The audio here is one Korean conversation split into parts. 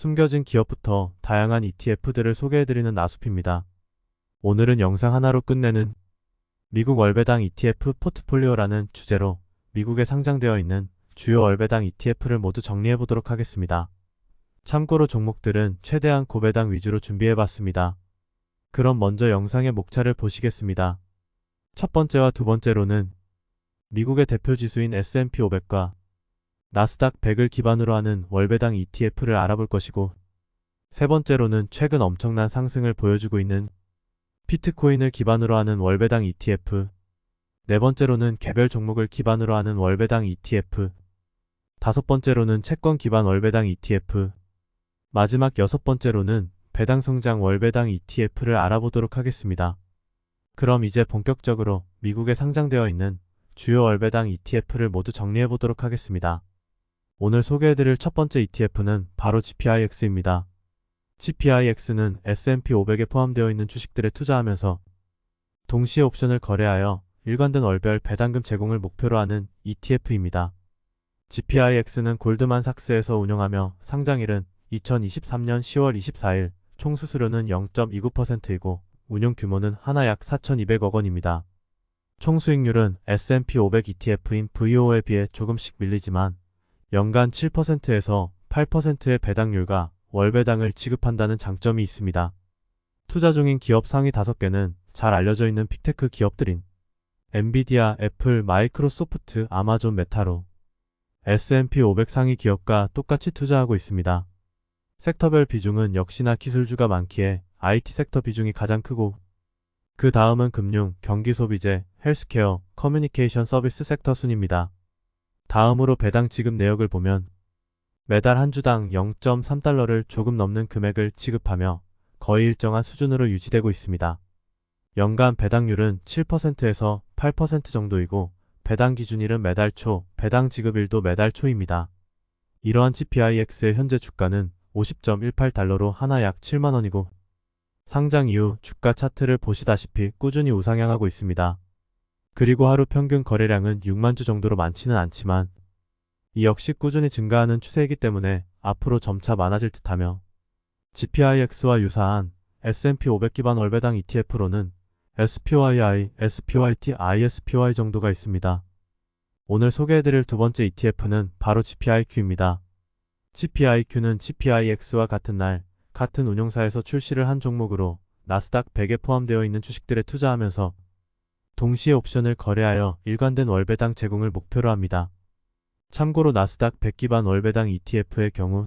숨겨진 기업부터 다양한 ETF들을 소개해드리는 나숲입니다. 오늘은 영상 하나로 끝내는 미국 월배당 ETF 포트폴리오라는 주제로 미국에 상장되어 있는 주요 월배당 ETF를 모두 정리해보도록 하겠습니다. 참고로 종목들은 최대한 고배당 위주로 준비해봤습니다. 그럼 먼저 영상의 목차를 보시겠습니다. 첫 번째와 두 번째로는 미국의 대표 지수인 S&P 500과 나스닥 100을 기반으로 하는 월배당 ETF를 알아볼 것이고 세 번째로는 최근 엄청난 상승을 보여주고 있는 비트코인을 기반으로 하는 월배당 ETF 네 번째로는 개별 종목을 기반으로 하는 월배당 ETF 다섯 번째로는 채권 기반 월배당 ETF 마지막 여섯 번째로는 배당 성장 월배당 ETF를 알아보도록 하겠습니다. 그럼 이제 본격적으로 미국에 상장되어 있는 주요 월배당 ETF를 모두 정리해 보도록 하겠습니다. 오늘 소개해드릴 첫 번째 ETF는 바로 GPIX입니다. GPIX는 S&P 500에 포함되어 있는 주식들에 투자하면서 동시에 옵션을 거래하여 일관된 월별 배당금 제공을 목표로 하는 ETF입니다. GPIX는 골드만삭스에서 운영하며 상장일은 2023년 10월 24일 총 수수료는 0.29%이고 운용 규모는 하나 약 4,200억 원입니다. 총 수익률은 S&P 500 ETF인 VO에 비해 조금씩 밀리지만 연간 7%에서 8%의 배당률과 월배당을 지급한다는 장점이 있습니다. 투자 중인 기업 상위 5개는 잘 알려져 있는 픽테크 기업들인 엔비디아, 애플, 마이크로소프트, 아마존, 메타로 S&P 500 상위 기업과 똑같이 투자하고 있습니다. 섹터별 비중은 역시나 기술주가 많기에 IT 섹터 비중이 가장 크고 그 다음은 금융, 경기 소비재, 헬스케어, 커뮤니케이션 서비스 섹터 순입니다. 다음으로 배당 지급 내역을 보면 매달 한 주당 0.3달러를 조금 넘는 금액을 지급하며 거의 일정한 수준으로 유지되고 있습니다. 연간 배당률은 7%에서 8% 정도이고 배당 기준일은 매달 초, 배당 지급일도 매달 초입니다. 이러한 GPIX의 현재 주가는 50.18달러로 하나 약 7만원이고 상장 이후 주가 차트를 보시다시피 꾸준히 우상향하고 있습니다. 그리고 하루 평균 거래량은 6만 주 정도로 많지는 않지만 이 역시 꾸준히 증가하는 추세이기 때문에 앞으로 점차 많아질 듯하며 GPIX와 유사한 S&P 500 기반 월배당 ETF로는 SPYI, SPYT, ISPY 정도가 있습니다. 오늘 소개해드릴 두 번째 ETF는 바로 GPIQ입니다. GPIQ는 GPIX와 같은 날 같은 운용사에서 출시를 한 종목으로 나스닥 100에 포함되어 있는 주식들에 투자하면서 동시에 옵션을 거래하여 일관된 월배당 제공을 목표로 합니다. 참고로 나스닥 100 기반 월배당 ETF의 경우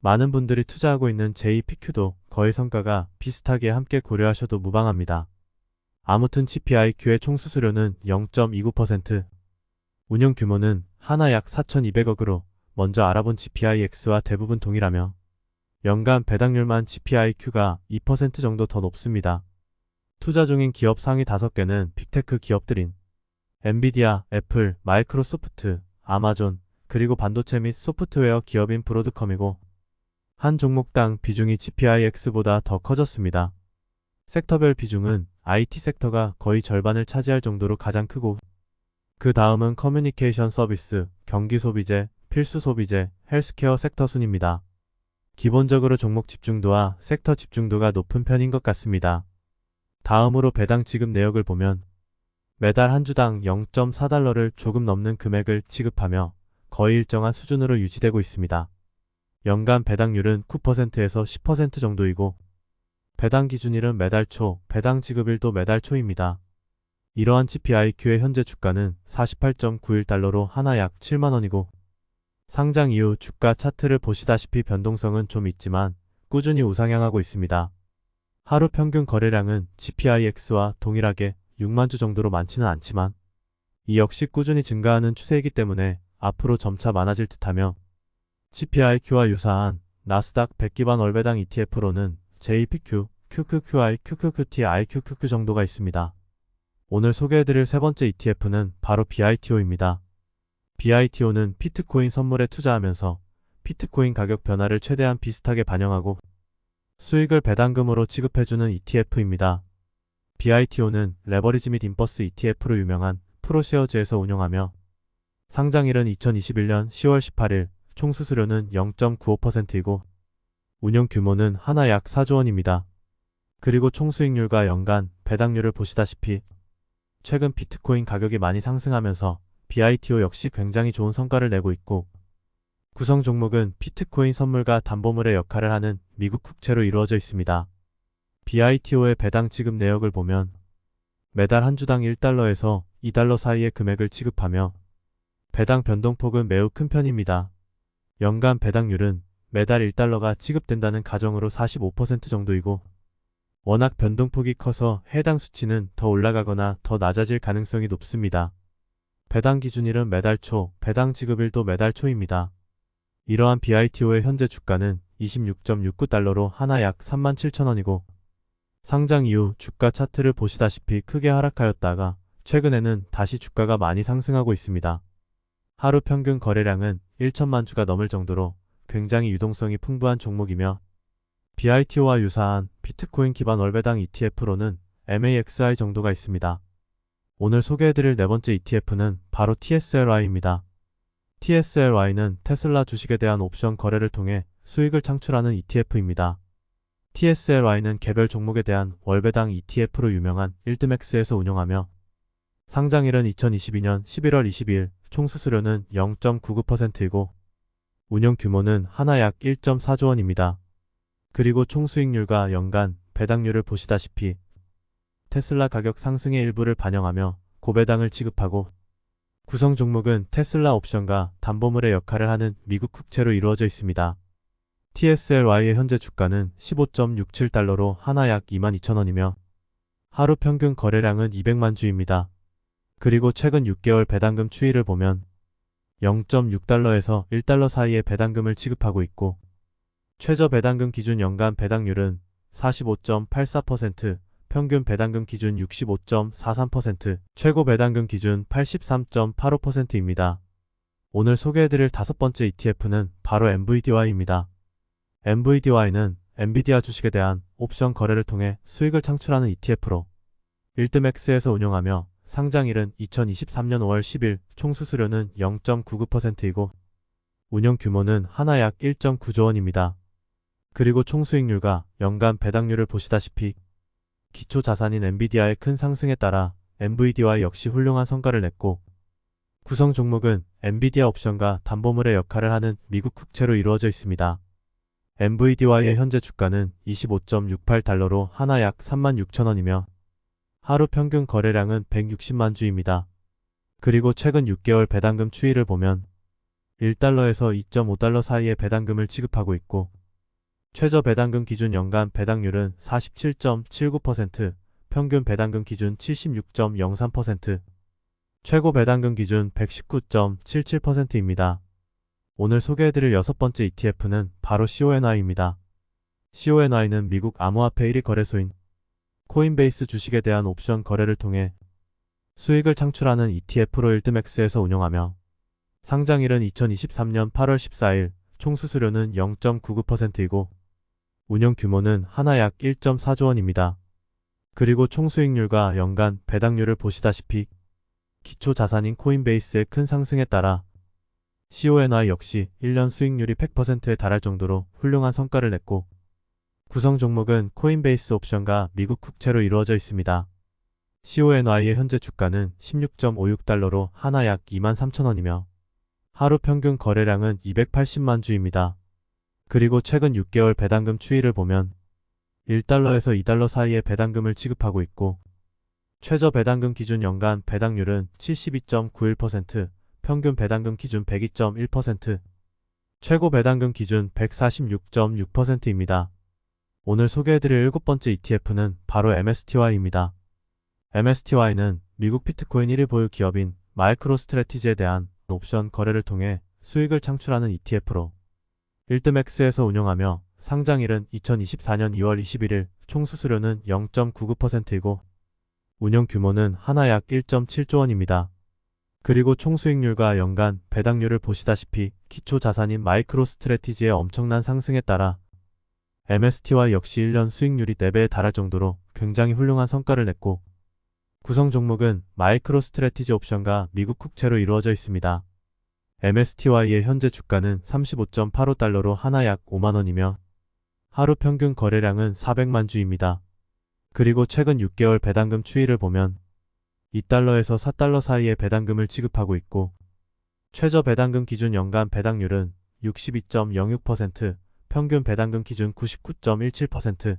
많은 분들이 투자하고 있는 JPQ도 거의 성과가 비슷하게 함께 고려하셔도 무방합니다. 아무튼 GPIQ의 총 수수료는 0.29%, 운용 규모는 하나 약 4,200억으로 먼저 알아본 GPIX와 대부분 동일하며 연간 배당률만 GPIQ가 2% 정도 더 높습니다. 투자 중인 기업 상위 5개는 빅테크 기업들인 엔비디아, 애플, 마이크로소프트, 아마존, 그리고 반도체 및 소프트웨어 기업인 브로드컴이고 한 종목당 비중이 GPIX보다 더 커졌습니다. 섹터별 비중은 IT 섹터가 거의 절반을 차지할 정도로 가장 크고 그 다음은 커뮤니케이션 서비스, 경기 소비재, 필수 소비재, 헬스케어 섹터 순입니다. 기본적으로 종목 집중도와 섹터 집중도가 높은 편인 것 같습니다. 다음으로 배당 지급 내역을 보면 매달 한 주당 0.4달러를 조금 넘는 금액을 지급하며 거의 일정한 수준으로 유지되고 있습니다. 연간 배당률은 9%에서 10% 정도이고 배당 기준일은 매달 초, 배당 지급일도 매달 초입니다. 이러한 GPIQ의 현재 주가는 48.91달러로 하나 약 7만원이고 상장 이후 주가 차트를 보시다시피 변동성은 좀 있지만 꾸준히 우상향하고 있습니다. 하루 평균 거래량은 GPIX와 동일하게 6만 주 정도로 많지는 않지만 이 역시 꾸준히 증가하는 추세이기 때문에 앞으로 점차 많아질 듯하며 GPIQ와 유사한 나스닥 100 기반 월배당 ETF로는 JPQ, QQQI, QQQT, IQQQ 정도가 있습니다. 오늘 소개해드릴 세 번째 ETF는 바로 BITO입니다. BITO는 피트코인 선물에 투자하면서 피트코인 가격 변화를 최대한 비슷하게 반영하고 수익을 배당금으로 지급해주는 ETF입니다. BITO는 레버리지 및 인버스 ETF로 유명한 프로시어즈에서 운영하며 상장일은 2021년 10월 18일 총 수수료는 0.95%이고 운영 규모는 하나 약 4조 원입니다. 그리고 총 수익률과 연간 배당률을 보시다시피 최근 비트코인 가격이 많이 상승하면서 BITO 역시 굉장히 좋은 성과를 내고 있고 구성 종목은 비트코인 선물과 담보물의 역할을 하는 미국 국채로 이루어져 있습니다. BITO의 배당 지급 내역을 보면 매달 한 주당 1달러에서 2달러 사이의 금액을 지급하며 배당 변동폭은 매우 큰 편입니다. 연간 배당률은 매달 1달러가 지급된다는 가정으로 45% 정도이고 워낙 변동폭이 커서 해당 수치는 더 올라가거나 더 낮아질 가능성이 높습니다. 배당 기준일은 매달 초, 배당 지급일도 매달 초입니다. 이러한 BITO의 현재 주가는 26.69달러로 하나 약 37,000원이고 상장 이후 주가 차트를 보시다시피 크게 하락하였다가 최근에는 다시 주가가 많이 상승하고 있습니다. 하루 평균 거래량은 1천만 주가 넘을 정도로 굉장히 유동성이 풍부한 종목이며 BITO와 유사한 비트코인 기반 월배당 ETF로는 MAXI 정도가 있습니다. 오늘 소개해드릴 네 번째 ETF는 바로 TSLY입니다. TSLY는 테슬라 주식에 대한 옵션 거래를 통해 수익을 창출하는 ETF입니다. TSLY는 개별 종목에 대한 월배당 ETF로 유명한 1드맥스에서 운영하며 상장일은 2022년 11월 22일 총 수수료는 0.99%이고 운영 규모는 하나 약 1.4조 원입니다. 그리고 총 수익률과 연간 배당률을 보시다시피 테슬라 가격 상승의 일부를 반영하며 고배당을 지급하고 구성 종목은 테슬라 옵션과 담보물의 역할을 하는 미국 국채로 이루어져 있습니다. TSLY의 현재 주가는 15.67달러로 하나 약 22,000원이며 하루 평균 거래량은 200만 주입니다. 그리고 최근 6개월 배당금 추이를 보면 0.6달러에서 1달러 사이의 배당금을 지급하고 있고 최저 배당금 기준 연간 배당률은 45.84%, 평균 배당금 기준 65.43%, 최고 배당금 기준 83.85%입니다. 오늘 소개해드릴 다섯 번째 ETF는 바로 MVDY입니다. MVDY는 엔비디아 주식에 대한 옵션 거래를 통해 수익을 창출하는 ETF로 1드맥스에서 운영하며 상장일은 2023년 5월 10일 총 수수료는 0.99%이고 운영 규모는 하나 약 1.9조 원입니다. 그리고 총 수익률과 연간 배당률을 보시다시피 기초 자산인 엔비디아의 큰 상승에 따라 MVDY 역시 훌륭한 성과를 냈고 구성 종목은 엔비디아 옵션과 담보물의 역할을 하는 미국 국채로 이루어져 있습니다. MVDY의 현재 주가는 25.68달러로 하나 약 36,000원이며 하루 평균 거래량은 160만 주입니다. 그리고 최근 6개월 배당금 추이를 보면 1달러에서 2.5달러 사이의 배당금을 지급하고 있고 최저 배당금 기준 연간 배당률은 47.79%, 평균 배당금 기준 76.03%, 최고 배당금 기준 119.77%입니다. 오늘 소개해드릴 여섯 번째 ETF는 바로 CONI입니다. CONI는 미국 암호화폐 1위 거래소인 코인베이스 주식에 대한 옵션 거래를 통해 수익을 창출하는 ETF로 1드맥스에서 운영하며 상장일은 2023년 8월 14일 총 수수료는 0.99%이고 운영 규모는 하나 약 1.4조 원입니다. 그리고 총 수익률과 연간 배당률을 보시다시피 기초 자산인 코인베이스의 큰 상승에 따라 CONI 역시 1년 수익률이 100%에 달할 정도로 훌륭한 성과를 냈고 구성 종목은 코인베이스 옵션과 미국 국채로 이루어져 있습니다. CONI의 현재 주가는 16.56달러로 하나 약 23,000원이며 하루 평균 거래량은 280만 주입니다. 그리고 최근 6개월 배당금 추이를 보면 1달러에서 2달러 사이의 배당금을 지급하고 있고 최저 배당금 기준 연간 배당률은 72.91%, 평균 배당금 기준 102.1%, 최고 배당금 기준 146.6%입니다. 오늘 소개해드릴 일곱 번째 ETF는 바로 MSTY입니다. MSTY는 미국 비트코인 1위 보유 기업인 마이크로 스트래티지에 대한 옵션 거래를 통해 수익을 창출하는 ETF로 1드맥스에서 운영하며 상장일은 2024년 2월 21일 총 수수료는 0.99%이고 운영 규모는 하나 약 1.7조 원입니다. 그리고 총 수익률과 연간 배당률을 보시다시피 기초 자산인 마이크로 스트래티지의 엄청난 상승에 따라 MSTY 역시 1년 수익률이 4배에 달할 정도로 굉장히 훌륭한 성과를 냈고 구성 종목은 마이크로 스트래티지 옵션과 미국 국채로 이루어져 있습니다. MSTY의 현재 주가는 35.85달러로 하나 약 5만원이며 하루 평균 거래량은 400만 주입니다. 그리고 최근 6개월 배당금 추이를 보면 2달러에서 4달러 사이의 배당금을 지급하고 있고 최저 배당금 기준 연간 배당률은 62.06%, 평균 배당금 기준 99.17%,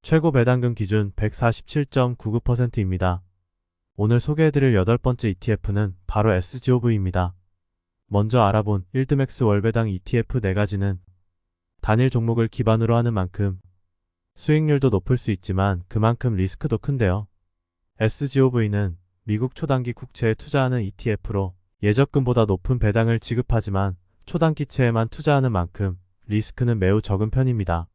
최고 배당금 기준 147.99%입니다. 오늘 소개해드릴 여덟 번째 ETF는 바로 SGOV입니다. 먼저 알아본 1드맥스 월배당 ETF 4가지는 단일 종목을 기반으로 하는 만큼 수익률도 높을 수 있지만 그만큼 리스크도 큰데요. SGOV는 미국 초단기 국채에 투자하는 ETF로 예적금보다 높은 배당을 지급하지만 초단기채에만 투자하는 만큼 리스크는 매우 적은 편입니다.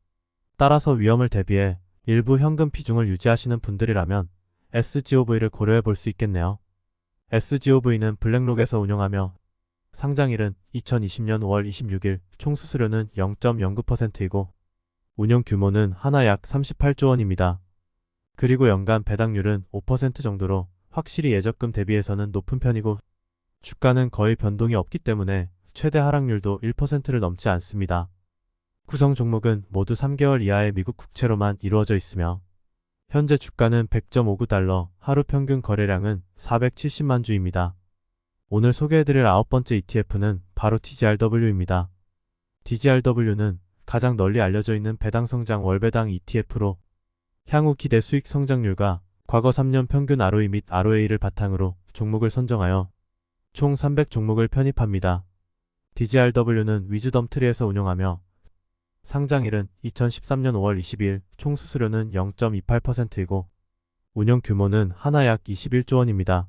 따라서 위험을 대비해 일부 현금 비중을 유지하시는 분들이라면 SGOV를 고려해 볼 수 있겠네요. SGOV는 블랙록에서 운영하며 상장일은 2020년 5월 26일 총 수수료는 0.09%이고 운영 규모는 하나 약 38조 원입니다. 그리고 연간 배당률은 5% 정도로 확실히 예적금 대비해서는 높은 편이고 주가는 거의 변동이 없기 때문에 최대 하락률도 1%를 넘지 않습니다. 구성 종목은 모두 3개월 이하의 미국 국채로만 이루어져 있으며 현재 주가는 100.59달러, 하루 평균 거래량은 470만 주입니다. 오늘 소개해드릴 아홉 번째 ETF는 바로 TGRW입니다. TGRW는 가장 널리 알려져 있는 배당 성장 월배당 ETF로 향후 기대 수익 성장률과 과거 3년 평균 ROE 및 ROA를 바탕으로 종목을 선정하여 총 300종목을 편입합니다. DGRW는 위즈덤 트리에서 운영하며 상장일은 2013년 5월 22일 총 수수료는 0.28%이고 운영 규모는 하나 약 21조 원입니다.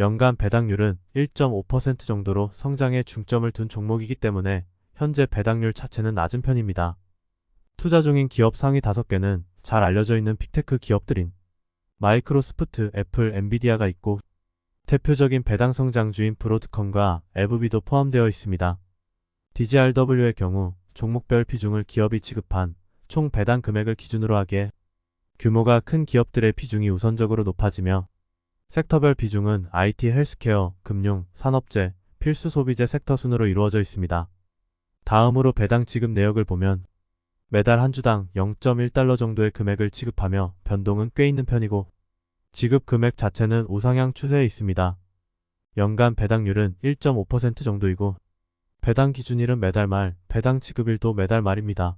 연간 배당률은 1.5% 정도로 성장에 중점을 둔 종목이기 때문에 현재 배당률 자체는 낮은 편입니다. 투자 중인 기업 상위 5개는 잘 알려져 있는 픽테크 기업들인 마이크로소프트, 애플, 엔비디아가 있고 대표적인 배당 성장주인 브로드컴과 에브비도 포함되어 있습니다. DGRW의 경우 종목별 비중을 기업이 지급한 총 배당 금액을 기준으로 하기에 규모가 큰 기업들의 비중이 우선적으로 높아지며 섹터별 비중은 IT, 헬스케어, 금융, 산업재, 필수 소비재 섹터 순으로 이루어져 있습니다. 다음으로 배당 지급 내역을 보면 매달 한 주당 0.1달러 정도의 금액을 지급하며 변동은 꽤 있는 편이고 지급 금액 자체는 우상향 추세에 있습니다. 연간 배당률은 1.5% 정도이고 배당 기준일은 매달 말, 배당 지급일도 매달 말입니다.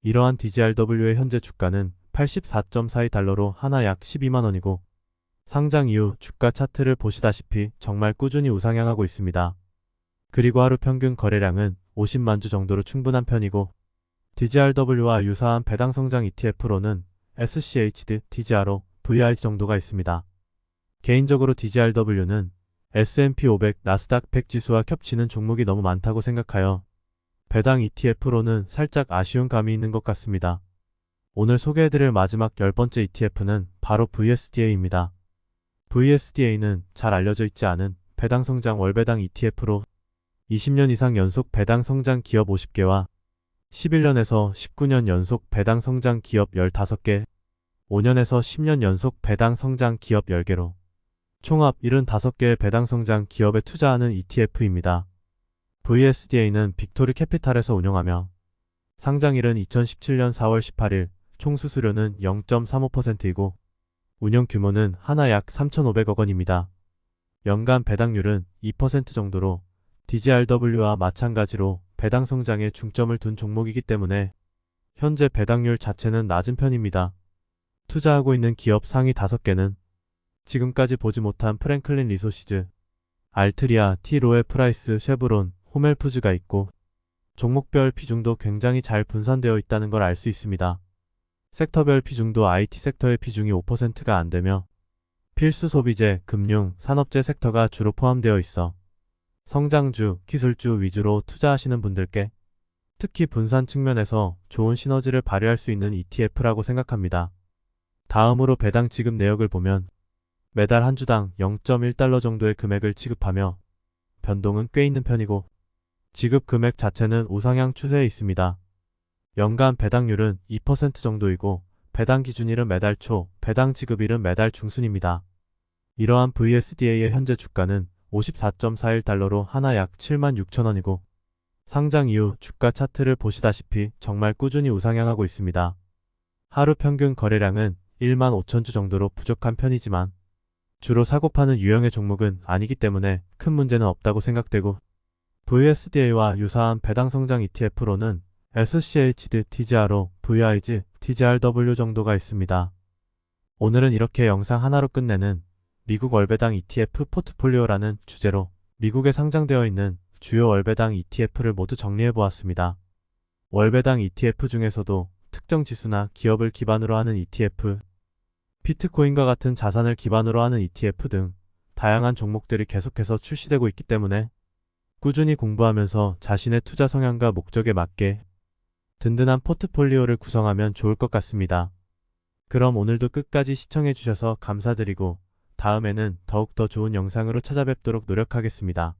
이러한 DGRW의 현재 주가는 84.42달러로 하나 약 12만원이고 상장 이후 주가 차트를 보시다시피 정말 꾸준히 우상향하고 있습니다. 그리고 하루 평균 거래량은 50만 주 정도로 충분한 편이고 DGRW와 유사한 배당 성장 ETF로는 SCHD, DGRO, VI 정도가 있습니다. 개인적으로 DGRW는 S&P 500, 나스닥 100 지수와 겹치는 종목이 너무 많다고 생각하여 배당 ETF로는 살짝 아쉬운 감이 있는 것 같습니다. 오늘 소개해드릴 마지막 열 번째 ETF는 바로 VSDA입니다. VSDA는 잘 알려져 있지 않은 배당 성장 월배당 ETF로 20년 이상 연속 배당 성장 기업 50개와 11년에서 19년 연속 배당 성장 기업 15개, 5년에서 10년 연속 배당 성장 기업 10개로 총합 75개의 배당 성장 기업에 투자하는 ETF입니다. VSDA는 빅토리 캐피탈에서 운영하며 상장일은 2017년 4월 18일 총 수수료는 0.35%이고 운영 규모는 하나 약 3,500억 원입니다. 연간 배당률은 2% 정도로 DGRW와 마찬가지로 배당 성장에 중점을 둔 종목이기 때문에 현재 배당률 자체는 낮은 편입니다. 투자하고 있는 기업 상위 5개는 지금까지 보지 못한 프랭클린 리소시즈, 알트리아, 티로에 프라이스, 쉐브론, 호멜푸즈가 있고 종목별 비중도 굉장히 잘 분산되어 있다는 걸 알 수 있습니다. 섹터별 비중도 IT 섹터의 비중이 5%가 안 되며 필수 소비재, 금융, 산업재 섹터가 주로 포함되어 있어 성장주, 기술주 위주로 투자하시는 분들께 특히 분산 측면에서 좋은 시너지를 발휘할 수 있는 ETF라고 생각합니다. 다음으로 배당 지급 내역을 보면 매달 한 주당 0.1달러 정도의 금액을 지급하며 변동은 꽤 있는 편이고 지급 금액 자체는 우상향 추세에 있습니다. 연간 배당률은 2% 정도이고 배당 기준일은 매달 초, 배당 지급일은 매달 중순입니다. 이러한 VSDA의 현재 주가는 54.41달러로 하나 약 7만 6천원이고 상장 이후 주가 차트를 보시다시피 정말 꾸준히 우상향하고 있습니다. 하루 평균 거래량은 1만 5천 주 정도로 부족한 편이지만 주로 사고 파는 유형의 종목은 아니기 때문에 큰 문제는 없다고 생각되고 VSDA와 유사한 배당 성장 ETF로는 SCHD TGRO, VIG, TGRW 정도가 있습니다. 오늘은 이렇게 영상 하나로 끝내는 미국 월배당 ETF 포트폴리오라는 주제로 미국에 상장되어 있는 주요 월배당 ETF를 모두 정리해 보았습니다. 월배당 ETF 중에서도 특정 지수나 기업을 기반으로 하는 ETF, 비트코인과 같은 자산을 기반으로 하는 ETF 등 다양한 종목들이 계속해서 출시되고 있기 때문에 꾸준히 공부하면서 자신의 투자 성향과 목적에 맞게 든든한 포트폴리오를 구성하면 좋을 것 같습니다. 그럼 오늘도 끝까지 시청해 주셔서 감사드리고 다음에는 더욱더 좋은 영상으로 찾아뵙도록 노력하겠습니다.